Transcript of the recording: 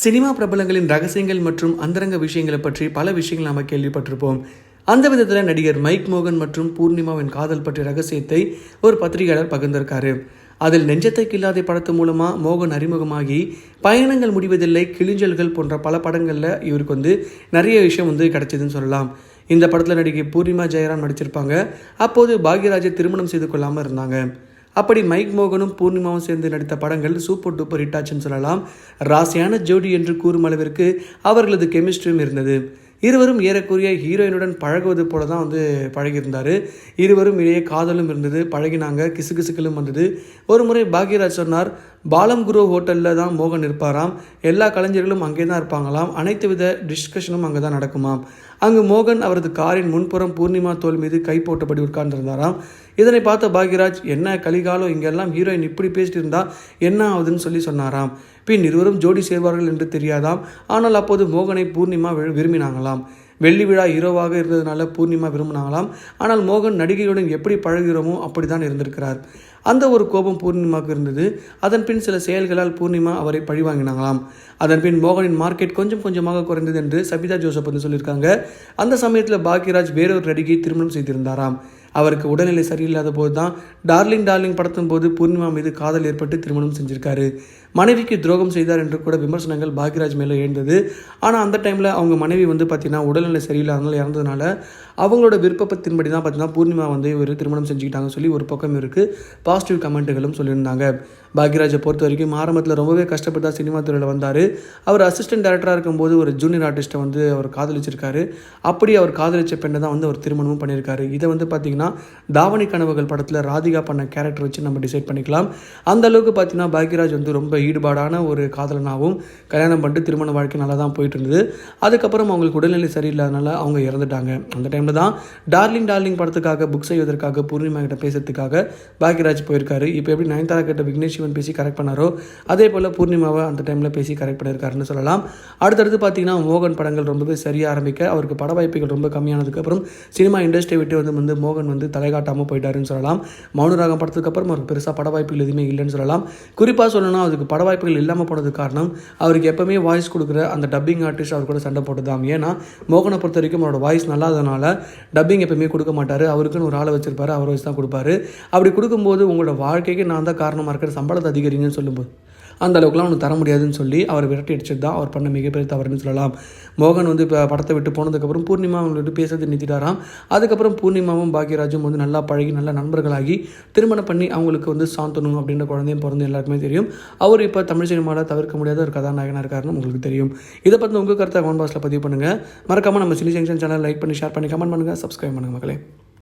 Cinema பிரபலங்களின் ரகசியங்கள் மற்றும் அந்தரங்க விஷயங்களை பற்றி பல விஷயங்கள் நாம் கேள்விப்பட்டிருப்போம். அந்த விதத்தில் நடிகர் மைக் மோகன் மற்றும் பூர்ணிமாவின் காதல் பற்றிய ரகசியத்தை ஒரு பத்திரிகையாளர் பகிர்ந்திருக்காரு. அதில் நெஞ்சத்தை கில்லாதை படத்து மூலமாக மோகன் அறிமுகமாகி பயணங்கள் முடிவதில்லை கிளிஞ்சல்கள் போன்ற பல படங்களில் இவருக்கு வந்து நிறைய விஷயம் வந்து கிடைச்சதுன்னு சொல்லலாம். இந்த படத்தில் நடிகை பூர்ணிமா ஜெயராம் நடிச்சிருப்பாங்க. அப்போது பாக்யராஜை திருமணம் செய்து கொள்ளாமல் இருந்தாங்க. அப்படி மைக் மோகனும் பூர்ணிமாவும் சேர்ந்து நடித்த படங்கள் சூப்பர் டூப்பர் ஹிட்டாச்சுன்னு சொல்லலாம். ராசியான ஜோடி என்று கூறும் அளவிற்கு அவர்களது கெமிஸ்ட்ரியும் இருந்தது. இருவரும் ஏறக்குறைய ஹீரோயினுடன் பழகுவது போல தான் வந்து பழகியிருந்தார். இருவரும் இடையே காதலும் இருந்தது பழகினாங்க கிசுகிசுக்களும் வந்தது. ஒரு முறை பாக்யராஜ் சொன்னார் பாலம் குரு ஹோட்டலில் தான் மோகன் இருப்பாராம். எல்லா கலைஞர்களும் அங்கே தான் இருப்பாங்களாம். அனைத்து வித டிஸ்கஷனும் அங்கே தான் நடக்குமாம். அங்கு மோகன் அவரது காரின் முன்புறம் பூர்ணிமா தோல் மீது கை போட்டபடி உட்கார்ந்திருந்தாராம். இதனை பார்த்த பாக்யராஜ் என்ன கலிகாலம் இங்கெல்லாம் ஹீரோயின் இப்படி பேசிட்டு இருந்தா என்ன ஆகுதுன்னு சொல்லி சொன்னாராம். பின் இருவரும் ஜோடி சேர்வார்கள் என்று தெரியாதாம். ஆனால் அப்போது மோகனை பூர்ணிமா வி- விரும்பினாங்களாம். வெள்ளி விழா இரவாக இருந்ததுனால பூர்ணிமா விரும்பினாங்களாம். ஆனால் மோகன் நடிகையுடன் எப்படி பழகிறோமோ அப்படி தான் இருந்திருக்கிறார். அந்த ஒரு கோபம் பூர்ணிமாவுக்கு இருந்தது. அதன் பின் சில செயல்களால் பூர்ணிமா அவரை பழிவாங்கினாங்களாம் அதன் பின் மோகனின் மார்க்கெட் கொஞ்சம் கொஞ்சமாக குறைந்தது என்று சபிதா ஜோசப் வந்து சொல்லியிருக்காங்க. அந்த சமயத்தில் பாக்யராஜ் வேறொரு நடிகை திருமணம் செய்திருந்தாராம். அவருக்கு உடல்நிலை சரியில்லாத போது தான் டார்லிங் டார்லிங் படத்தின் போது பூர்ணிமா மீது காதல் ஏற்பட்டு திருமணம் செஞ்சிருக்காரு. மனைவிக்கு துரோகம் செய்தார் என்று கூட விமர்சனங்கள் பாக்யராஜ் மேலே எழுந்தது. ஆனால் அந்த டைமில் அவங்க மனைவி வந்து பார்த்தீங்கன்னா உடல்நிலை சரியில்லாதனால இறந்ததுனால அவங்களோட விருப்பத்தின்படி தான் பார்த்தீங்கன்னா பூர்ணிமா வந்து ஒரு திருமணம் செஞ்சுக்கிட்டாங்க சொல்லி ஒரு பக்கம் இருக்குது பாசிட்டிவ் கமெண்ட்டுகளும் சொல்லியிருந்தாங்க. பாக்யராஜை பொறுத்த வரைக்கும் ஆரம்பத்தில் ரொம்பவே கஷ்டப்பட்டு தான் சினிமா துறையில் வந்தார். அவர் அசிஸ்டன்ட் டேரக்டராக இருக்கும்போது ஒரு ஜூனியர் ஆர்டிஸ்ட்டை வந்து அவர் காதலிச்சிருக்காரு. அப்படி அவர் காதலிச்ச பெண்ணை தான் வந்து அவர் திருமணமும் பண்ணியிருக்காரு. இதை வந்து பார்த்தீங்கன்னா தாவணி கனவுகள் படத்தில் ராதிகா பண்ண கேரக்டர் வச்சு நம்ம டிசைட் பண்ணிக்கலாம். அந்த அளவுக்கு பார்த்தீங்கன்னா பாக்யராஜ் வந்து ரொம்ப ஈடுபாடான ஒரு காதலனாகவும் கல்யாணம் பண்ணிட்டு திருமண வாழ்க்கை நல்லா தான் போயிட்டு இருந்தது. அதுக்கப்புறம் அவங்களுக்கு உடல்நிலை சரியில்லாதனால அவங்க இறந்துட்டாங்க. அந்த டைமில் தான் டார்லிங் டார்லிங் படத்துக்காக புக் செய்வதற்காக பூர்ணிமா கிட்ட பேசுறதுக்காக பாக்யராஜ் போயிருக்காரு. இப்போ எப்படி நயன்தாரா கிட்ட விக்னேஷ் சிவன் பேசி கரெக்ட் பண்ணாரோ அதே போல் பூர்ணிமாவை அந்த டைமில் பேசி கரெக்ட் பண்ணியிருக்காருன்னு சொல்லலாம். அடுத்தடுத்து பார்த்தீங்கன்னா மோகன் படங்கள் ரொம்பவே சரியாக ஆரம்பிக்க அவருக்கு பட வாய்ப்புகள் ரொம்ப கம்மியானதுக்கு அப்புறம் சினிமா இண்டஸ்ட்ரி விட்டு வந்து வந்து மோகன் வந்து தலை காட்டாமல் போயிட்டாருன்னு சொல்லலாம். மௌனராகம் படத்துக்கு அப்புறம் அவருக்கு பெருசாக பட வாய்ப்புகள் எதுவுமே இல்லைன்னு சொல்லலாம். குறிப்பாக சொல்லணும்னா அதுக்கு பட வாய்ப்புகள் இல்லாமல் போனதுக்கு காரணம் அவருக்கு எப்போவுமே வாய்ஸ் கொடுக்குற அந்த டப்பிங் ஆர்டிஸ்ட் அவர் கூட சண்டை போட்டுதான் ஏன்னா மோகனை பொறுத்த வரைக்கும் அவரோட வாய்ஸ் நல்லாதனால டப்பிங் எப்பவுமே கொடுக்க மாட்டார். அவருக்குன்னு ஒரு ஆளை வச்சிருப்பாரு அவர் வச்சு தான் கொடுப்பாரு. அப்படி கொடுக்கும்போது உங்களோட வாழ்க்கைக்கு நான் தான் காரணமாக இருக்கிற சம்பளத்தை அதிகரிங்கன்னு சொல்லும்போது அந்த அளவுக்குலாம் அவனுக்கு தர முடியாதுன்னு சொல்லி அவர் விரட்டி அடிச்சது தான் அவர் பண்ண மிகப்பெரிய தவறுன்னு சொல்லலாம். மோகன் வந்து இப்போ படத்தை விட்டு போனதுக்கப்புறம் பூர்ணிமா அவங்களை விட்டு பேசுறது நிறுத்திட்டாராம். அதுக்கப்புறம் பூர்ணிமாவும் பாக்யராஜும் வந்து நல்லா பழகி நல்லா நண்பர்களாகி திருமணம் பண்ணி அவங்களுக்கு வந்து சாந்தனும் அப்படின்ற குழந்தையும் பிறந்து எல்லாருக்குமே தெரியும். அவர் இப்போ தமிழ் சினிமாவில் தவிர்க்க முடியாத ஒரு கதாநாயகனாக இருக்காருன்னு உங்களுக்கு தெரியும். இதை பற்றி உங்கள் கருத்தை கமெண்ட் பாக்ஸில் பதிவு பண்ணுங்கள் மறக்காமல் நம்ம சினி ஜங்ஷன் சேனல் லைக் பண்ணி ஷேர் பண்ணி கமெண்ட் பண்ணுங்கள் சப்ஸ்கிரைப் பண்ணுங்கள் மக்களே.